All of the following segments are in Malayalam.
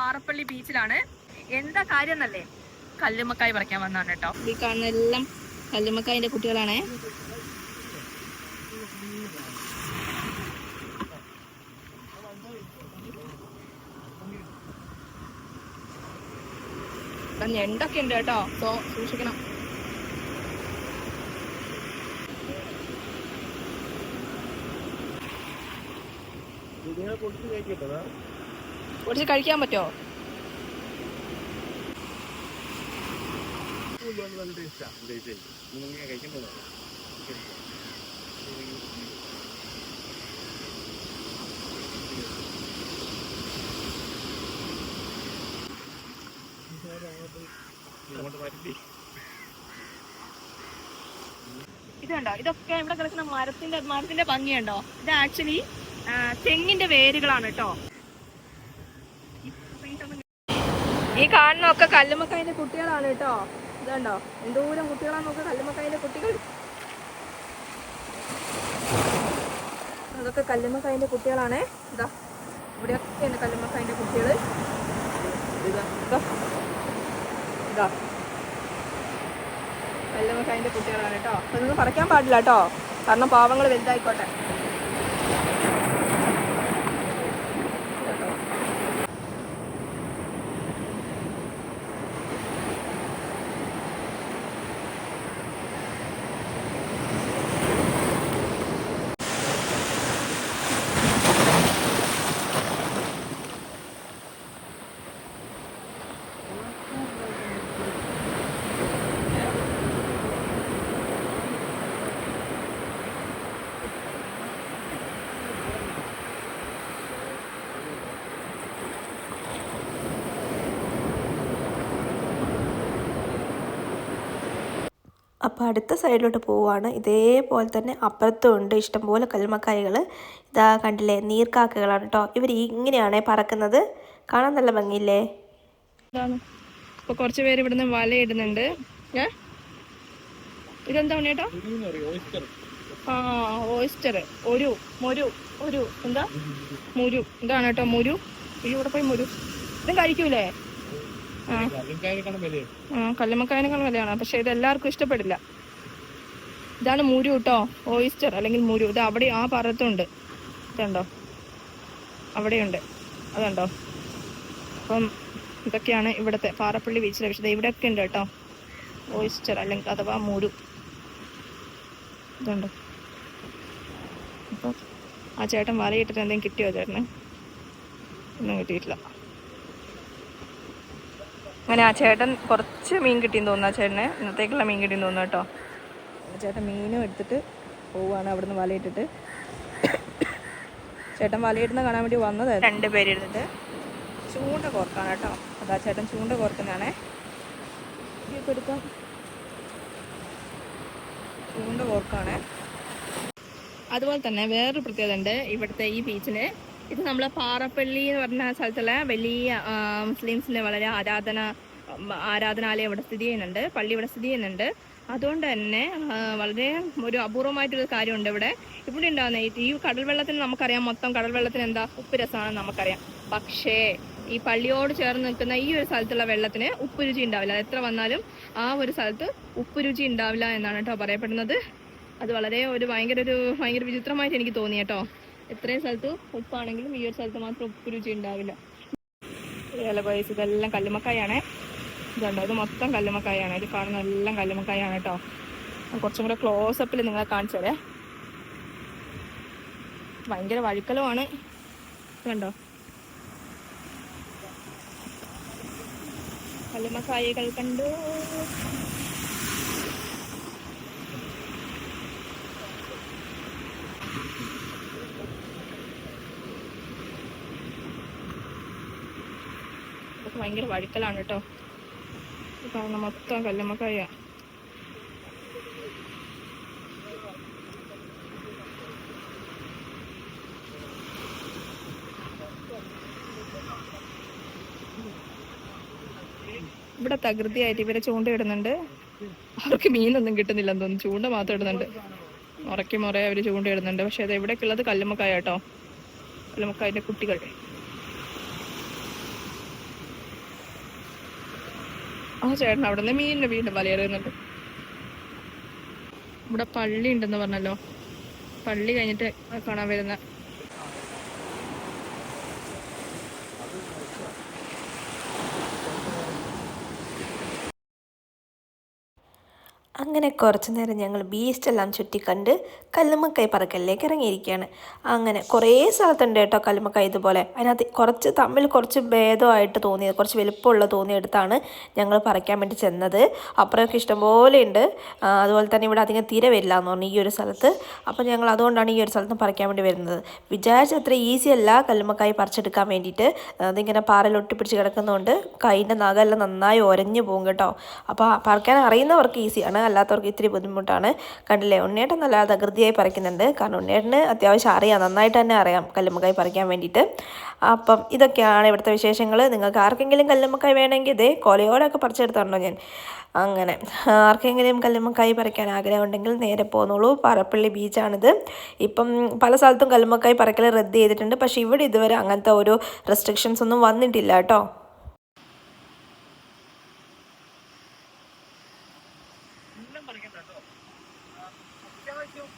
പാറപ്പള്ളി ബീച്ചിലാണ്. എന്താ കാര്യം എന്നല്ലേ കല്ലുമ്മക്കായ് പറിക്കാൻ വന്നാണ് കേട്ടോ. ഈ കാണുന്ന എല്ലാം കല്ലുമ്മക്കായിന്റെ കുട്ടികളാണേ. ഞണ്ടൊക്കെ ഉണ്ട് കേട്ടോ. സോ സൂക്ഷിക്കണം. ഇതിനെ കൊടുത്തു കഴിക്കട്ടതാ കുറച്ച് കഴിക്കാൻ പറ്റോ ഇതുണ്ടോ ഇതൊക്കെ ഇവിടെ കിടക്കുന്ന മരത്തിന്റെ മരത്തിന്റെ ഭംഗിയുണ്ടോ? ഇത് ആക്ച്വലി തെങ്ങിന്റെ വേരുകളാണ് കേട്ടോ. ഈ കാണുന്നൊക്കെ കല്ലുമക്കായിന്റെ കുട്ടികളാണ് കേട്ടോ. ഇതുണ്ടോ? എന്തോരം കുട്ടികളാണ് നോക്കുക കല്ലുമക്കായിന്റെ കുട്ടികൾ. അതൊക്കെ കല്ലുമക്കായിന്റെ കുട്ടികളാണേ. ഇതാ ഇവിടെയൊക്കെയാണ് കല്ലുമ്മക്കായന്റെ കുട്ടികൾ ഇതാ കല്ലുമ്മക്കായന്റെ കുട്ടികളാണ് കേട്ടോ. അതൊന്നും പറിക്കാൻ പാടില്ല കേട്ടോ. കാരണം പാവങ്ങൾ വലുതായിക്കോട്ടെ കേട്ടോ. അപ്പോൾ അടുത്ത സൈഡിലോട്ട് പോവുകയാണ്. ഇതേപോലെ തന്നെ അപ്പുറത്തും ഉണ്ട് ഇഷ്ടംപോലെ കൽമക്കായകൾ. ഇതാ കണ്ടില്ലേ നീർക്കാക്കകളാണ് കേട്ടോ. ഇവർ ഇങ്ങനെയാണ് പറക്കുന്നത്. കാണാൻ നല്ല ഭംഗിയില്ലേ? ഇതാണ്. ഇപ്പൊ കുറച്ച് പേര് ഇവിടുന്ന് വലയിടുന്നുണ്ട് ഇതെന്താണ് കേട്ടോ. ആ ഓയിസ്റ്റർ. ഒരു മുരു ഒരു. എന്താ? മുരു. ഇതാണ് കേട്ടോ മുരു. ഇവിടെ പോയി മുരു. ഇതും കഴിക്കൂലേ? വിലയാ. വിലയാണ്. പക്ഷെ ഇത് എല്ലാവർക്കും ഇഷ്ടപ്പെടില്ല. ഇതാണ് മുരു കേട്ടോ ഓയിസ്റ്റർ അല്ലെങ്കിൽ മുരു. ഇത് അവിടെ ആ പറത്തുണ്ട് ഇതുണ്ടോ? അവിടെയുണ്ട്. അതുണ്ടോ? അപ്പം ഇതൊക്കെയാണ് ഇവിടുത്തെ പാറപ്പള്ളി ബീച്ചിലെ വിഷയം ഇവിടെയൊക്കെ ഉണ്ട് കേട്ടോ. ഓയിസ്റ്റർ അല്ലെങ്കിൽ അഥവാ മുരു. ഇതുണ്ടോ. അപ്പം ആ ചേട്ടൻ വലയിട്ടിട്ട് എന്തെങ്കിലും കിട്ടിയോ ചേട്ടന്? ഒന്നും കിട്ടിയിട്ടില്ല. അങ്ങനെ ആ ചേട്ടൻ കുറച്ച് മീൻ കിട്ടിയെന്ന് തോന്നുന്നു. ആ ചേട്ടന് ഇന്നത്തേക്കുള്ള മീൻ കിട്ടിയെന്ന് തോന്നുന്നു കേട്ടോ. ചേട്ടൻ മീനും എടുത്തിട്ട് പോവുകയാണ് അവിടുന്ന് വലയിട്ടിട്ട് ചേട്ടൻ വലയിടുന്ന കാണാൻ വേണ്ടി വന്നത് രണ്ട് പേര് ഇരുന്നിട്ട് ചൂണ്ട കോർക്കാണ് കേട്ടോ. അതാ ചേട്ടൻ ചൂണ്ട കോർക്കുന്നതാണേ. ഇതൊക്കെ എടുക്കാം. ചൂണ്ട കോർക്കാണേ. അതുപോലെ തന്നെ വേറൊരു പ്രത്യേകത ഉണ്ട്. ഇവിടുത്തെ ഈ ബീച്ചിന് ഇത് നമ്മൾ പാറപ്പള്ളി എന്ന് പറഞ്ഞ സ്ഥലത്തുള്ള വലിയ മുസ്ലിംസിന്റെ വളരെ ആരാധന ആരാധനാലയം ഇവിടെ സ്ഥിതി ചെയ്യുന്നുണ്ട് പള്ളി ഇവിടെ സ്ഥിതി ചെയ്യുന്നുണ്ട്. അതുകൊണ്ട് തന്നെ വളരെ ഒരു അപൂർവമായിട്ടൊരു കാര്യമുണ്ട് ഇവിടെ. ഇവിടെ ഉണ്ടാകുന്ന ഈ- കടൽ വെള്ളത്തിന് നമുക്കറിയാം മൊത്തം കടൽ വെള്ളത്തിന് എന്താ ഉപ്പ് രസമാണെന്ന് നമുക്കറിയാം. പക്ഷേ ഈ പള്ളിയോട് ചേർന്ന് നിൽക്കുന്ന ഈ ഒരു സ്ഥലത്തുള്ള വെള്ളത്തിന് ഉപ്പ് രുചി ഉണ്ടാവില്ല. എത്ര വന്നാലും ആ ഒരു സ്ഥലത്ത് ഉപ്പ് രുചി ഉണ്ടാവില്ല എന്നാണ് കേട്ടോ പറയപ്പെടുന്നത്. അത് വളരെ ഒരു ഭയങ്കര ഒരു ഭയങ്കര വിചിത്രമായിട്ട് എനിക്ക് തോന്നി കേട്ടോ. എത്രയും സ്ഥലത്ത് ഉപ്പാണെങ്കിലും ഈ ഒരു സ്ഥലത്ത് മാത്രം ഉപ്പ് രുചി ഉണ്ടാവില്ല ഇതല്ല പൈസ ഇതെല്ലാം കല്ലുമക്കായാണ് ഇതുണ്ടോ? ഇത് മൊത്തം കല്ലുമക്കായാണ് ഇത് കാണുന്ന എല്ലാം കല്ലുമക്കായാണ് കേട്ടോ. കുറച്ചും കൂടെ ക്ലോസപ്പിൽ നിങ്ങളെ കാണിച്ചു തരേ. ഭയങ്കര വഴുക്കലുമാണ്. കണ്ടോ കല്ലുമക്കായകൾ കണ്ടു. ഭയങ്കര വഴുക്കലാണ് കേട്ടോ കാരണം മൊത്തം കല്ലുമ്മക്കായ. ഇവിടെ തകൃതിയായിട്ട് ഇവരെ ചൂണ്ടയിടുന്നുണ്ട്. അവർക്ക് മീനൊന്നും കിട്ടുന്നില്ലെന്ന് തോന്നുന്നു. ചൂണ്ട മാത്രം ഇടുന്നുണ്ട്. മുറയ്ക്ക് മുറയെ അവർ ചൂണ്ടയിടുന്നുണ്ട്. പക്ഷെ അത് എവിടേക്കുള്ളത്? കല്ലുമ്മക്കായ കേട്ടോ കല്ലുമ്മക്കായന്റെ കുട്ടികൾ ആ ചേട്ടൻ അവിടെ നിന്ന് മീനിന്റെ വീണ്ടും വലയെറിയുന്നുണ്ട്. ഇവിടെ പള്ളി ഉണ്ടെന്ന് പറഞ്ഞല്ലോ. പള്ളി കഴിഞ്ഞിട്ട് കാണാൻ വരുന്ന അങ്ങനെ കുറച്ചു നേരം ഞങ്ങൾ ബീസ്റ്റെല്ലാം ചുറ്റിക്കണ്ട് കല്ലുമ്മക്കായ് പറക്കലിലേക്ക് ഇറങ്ങിയിരിക്കുകയാണ്. അങ്ങനെ കുറേ സ്ഥലത്തുണ്ട് കേട്ടോ കല്ലുമ്മക്കായ് ഇതുപോലെ. അതിനകത്ത് കുറച്ച് തമ്മിൽ കുറച്ച് ഭേദമായിട്ട് തോന്നിയത് കുറച്ച് വലുപ്പമുള്ള തോന്നിയെടുത്താണ് ഞങ്ങൾ പറിക്കാൻ വേണ്ടി ചെന്നത്. അപ്പുറമൊക്കെ ഇഷ്ടംപോലെ ഉണ്ട്. അതുപോലെ തന്നെ ഇവിടെ അധികം തീരെ വരില്ല എന്ന് പറഞ്ഞു ഈ ഒരു സ്ഥലത്ത്. അപ്പോൾ ഞങ്ങൾ അതുകൊണ്ടാണ് ഈ ഒരു സ്ഥലത്ത് പറിക്കാൻ വേണ്ടി വരുന്നത്. വിചാരിച്ച അത്ര ഈസി അല്ല കല്ലുമ്മക്കായ് പറിച്ചെടുക്കാൻ വേണ്ടിയിട്ട്. അതിങ്ങനെ പാറയിൽ ഒട്ടിപ്പിടിച്ച് കിടക്കുന്നതുകൊണ്ട് കൈന്റെ നഖമെല്ലാം നന്നായി ഒരഞ്ഞു പോകും കേട്ടോ. അപ്പോൾ പറിക്കാൻ അറിയുന്നവർക്ക് ഈസിയാണ് അല്ലാത്തവർക്ക് ഇത്തിരി ബുദ്ധിമുട്ടാണ്. കണ്ടില്ലേ? ഉണ്ണേട്ടൻ നല്ല തകൃതിയായി പറിക്കുന്നുണ്ട്. കാരണം ഉണ്ണേട്ടന് അത്യാവശ്യം അറിയാം. നന്നായിട്ട് തന്നെ അറിയാം കല്ലുമ്മക്കായി പറിക്കാൻ വേണ്ടിയിട്ട്. അപ്പം ഇതൊക്കെയാണ് ഇവിടുത്തെ വിശേഷങ്ങൾ നിങ്ങൾക്ക് ആർക്കെങ്കിലും കല്ലുമ്മക്കായി വേണമെങ്കിൽ ഇതേ കൊലയോടൊക്കെ പറിച്ചെടുത്തുണ്ടോ ഞാൻ. അങ്ങനെ. ആർക്കെങ്കിലും കല്ലുമ്മക്കായി പറിക്കാൻ ആഗ്രഹമുണ്ടെങ്കിൽ നേരെ പോന്നോളൂ. പാറപ്പള്ളി ബീച്ചാണിത്. ഇപ്പം പല സ്ഥലത്തും കല്ലുമ്മക്കായി പറിക്കൽ റദ്ദ് ചെയ്തിട്ടുണ്ട്. പക്ഷേ ഇവിടെ ഇതുവരെ അങ്ങനത്തെ ഒരു റെസ്ട്രിക്ഷൻസ് ഒന്നും വന്നിട്ടില്ല കേട്ടോ. എല്ലാം പറിക്കണ്ട കേട്ടോ. അത്യാവശ്യം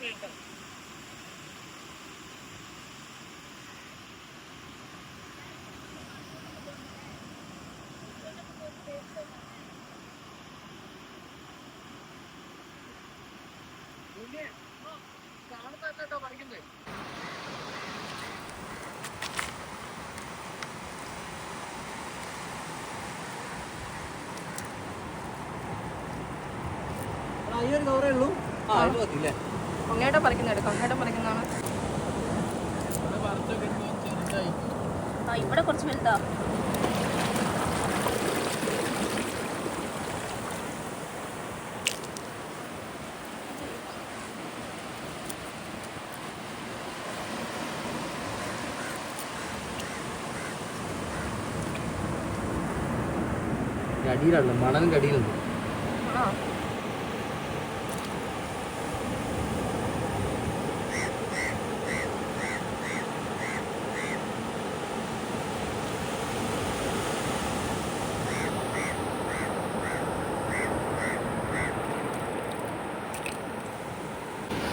വലുപ്പില്ല കാണുന്നല്ലോ പറിക്കുന്നത് ഈ ഒരു കവറേ ഉള്ളൂ. ആ ഇത് മതി ഉണ്ണേട്ടൻ പറിക്കുന്നുണ്ട് കണ്ണേട്ടൻ പറിക്കുന്നതാണ്. ഇവിടെ കുറച്ച് വലുതാ. അടിയിലാണ് മണലിന്റെ അടിയിലുണ്ട്.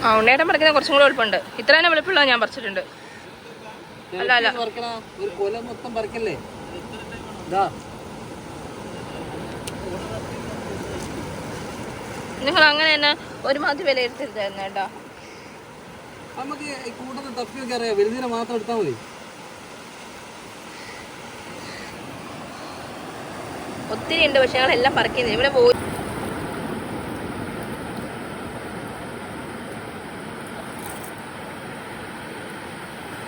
ആ ഉണ്ണേട്ടൻ പറിക്കുന്ന കുറച്ചും കൂടെ എളുപ്പമുണ്ട് ഇത്ര തന്നെ വെളുപ്പുള്ള ഞാൻ പറിച്ചിട്ടുണ്ട്. അല്ല, അല്ല. ഒരു കൊല മൊത്തം പറിക്കല്ലേ? ഇതാ. നിങ്ങൾ അങ്ങനെ തന്നെ ഒരുമാതിരി വിലയിരുത്തരുതായിരുന്നു കേട്ടോ. നമുക്ക് ഈ കൂട്ടത്തിൽ തപ്പിയൊക്കെ അറിയാം. വലുതിനെ മാത്രം എടുത്താൽ മതി. ഒത്തിരി ഉണ്ട് പക്ഷെ ഞങ്ങളെല്ലാം പറിക്കുന്നില്ല ഇവിടെ പോയി അവിടെ ഉണ്ടല്ലോ ഉണ്ണേട്ടാ വലുത് നോക്കട്ടെ ഇനി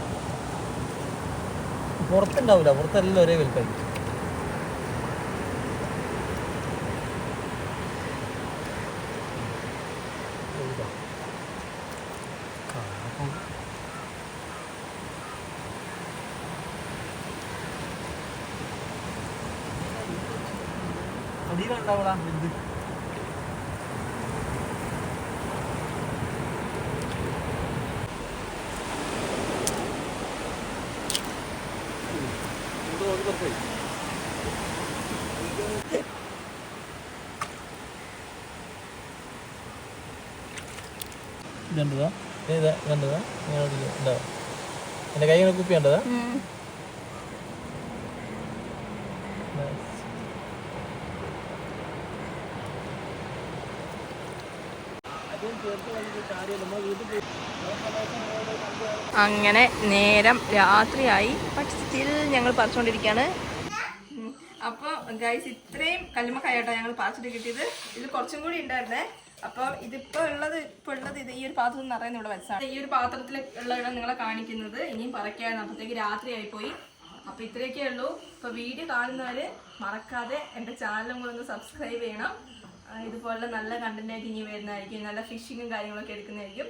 പുറത്തുണ്ടാവില്ല പുറത്തെല്ലാം ഒരേ വലുപ്പായി അടിയിലുണ്ടാവൂടാ വലുത് ഇത് ഒരു ഇതാ ഇതുണ്ടതാ. ഇങ്ങനെ ഉണ്ടാവും എന്റെ എന്റെ കൈ ഇങ്ങനെ കുപ്പി കണ്ടതാ? ആദ്യം ചേർത്ത് വന്നിട്ട് കാര്യമില്ല. നമ്മൾ വീട്ടിൽ പോയി അങ്ങനെ നേരം രാത്രിയായി. ബട്ട് സ്റ്റിൽ ഞങ്ങൾ പറിച്ചുകൊണ്ടിരിക്കുകയാണ് അപ്പോൾ ഗൈസ് ഇത്രയും കല്ലുമക്കായിട്ടാണ് ഞങ്ങൾ പറിച്ചിട്ട് കിട്ടിയത്. ഇത് കുറച്ചും കൂടി ഉണ്ടായിരുന്നേ. അപ്പോൾ ഇതിപ്പോൾ ഉള്ളത് ഇപ്പോൾ ഉള്ളത് ഇത് ഈ ഒരു പാത്രത്തിൽ നിറയുന്ന ഇവിടെ വെച്ചാണ്. ഈ ഒരു പാത്രത്തിൽ ഉള്ളതാണ് നിങ്ങളെ കാണിക്കുന്നത്. ഇനിയും പറിക്കായിരുന്നു അപ്പോഴത്തേക്ക് രാത്രിയായി പോയി അപ്പോൾ ഇത്രയൊക്കെ ഉള്ളൂ. ഇപ്പോൾ വീഡിയോ കാണുന്നവർ മറക്കാതെ എന്റെ ചാനലും കൂടെ ഒന്ന് സബ്സ്ക്രൈബ് ചെയ്യണം. ഇതുപോലെ ഇതുപോലുള്ള നല്ല കണ്ടന്റ് ആയിട്ട് ഇനി വരുന്നതായിരിക്കും. നല്ല ഫിഷിങ്ങും കാര്യങ്ങളൊക്കെ എടുക്കുന്നതായിരിക്കും.